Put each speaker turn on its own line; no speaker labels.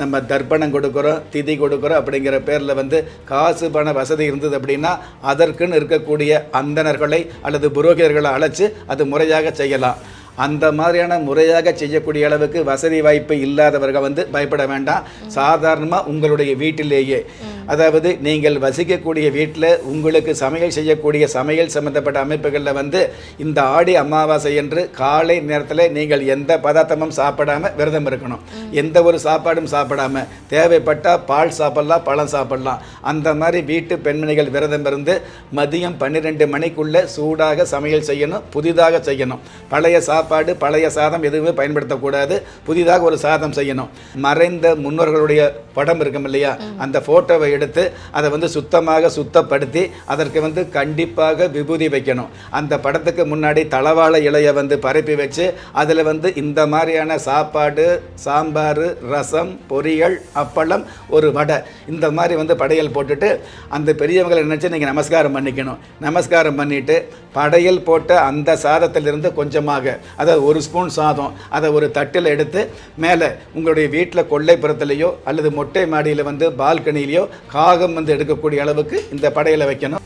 நம்ம தர்ப்பணம் கொடுக்குறோம் திதி கொடுக்குறோம் அப்படிங்கிற பேரில் வந்து காசு பண வசதி இருந்தது அப்படின்னா அதற்குன்னு இருக்கக்கூடிய அந்தணர்களை அல்லது புரோகிதர்களை அழைச்சி அது முறையாக செய்யலாம். அந்த மாதிரியான முறையாக செய்யக்கூடிய அளவுக்கு வசதி வாய்ப்பு இல்லாதவர்கள் வந்து பயப்பட வேண்டாம். சாதாரணமாக உங்களுடைய வீட்டிலேயே. அதாவது நீங்கள் வசிக்கக்கூடிய வீட்டில் உங்களுக்கு சமையல் செய்யக்கூடிய சமையல் சம்பந்தப்பட்ட அமைப்புகளில் வந்து இந்த ஆடி அமாவாசை என்று காலை நேரத்தில் நீங்கள் எந்த பதார்த்தமும் சாப்பிடாம விரதம் இருக்கணும். எந்த ஒரு சாப்பாடும் சாப்பிடாம. தேவைப்பட்டால் பால் சாப்பிடலாம் பழம் சாப்பிடலாம். அந்த மாதிரி வீட்டு பெண்மணிகள் விரதம் இருந்து மதியம் பன்னிரெண்டு மணிக்குள்ளே சூடாக சமையல் செய்யணும் புதிதாக செய்யணும். பழைய சாப்பாடு பழைய சாதம் எதுவுமே பயன்படுத்தக்கூடாது. புதிதாக ஒரு சாதம் செய்யணும். மறைந்த முன்னோர்களுடைய படம் இருக்கும் இல்லையா? அந்த ஃபோட்டோவை எடுத்து அதை வந்து சுத்தமாக சுத்தப்படுத்தி அதற்கு வந்து கண்டிப்பாக விபூதி வைக்கணும். அந்த படத்துக்கு முன்னாடி தளவாழ இலையை வந்து பரப்பி வச்சு அதில் வந்து இந்த மாதிரியான சாப்பாடு சாம்பார் ரசம் பொரியல் அப்பளம் ஒரு வடை இந்த மாதிரி வந்து படையல் போட்டுட்டு அந்த பெரியவங்களை நினச்சி நீங்கள் நமஸ்காரம் பண்ணிக்கணும். நமஸ்காரம் பண்ணிட்டு படையல் போட்ட அந்த சாதத்திலிருந்து கொஞ்சமாக அதாவது ஒரு ஸ்பூன் சாதம் அதை ஒரு தட்டில் எடுத்து மேலே உங்களுடைய வீட்டில் கொள்ளைப்புறத்துலேயோ அல்லது மொட்டை மாடியில் வந்து பால்கனிலேயோ காகம் வந்து எடுக்கக்கூடிய அளவுக்கு இந்த படையில் வைக்கணும்.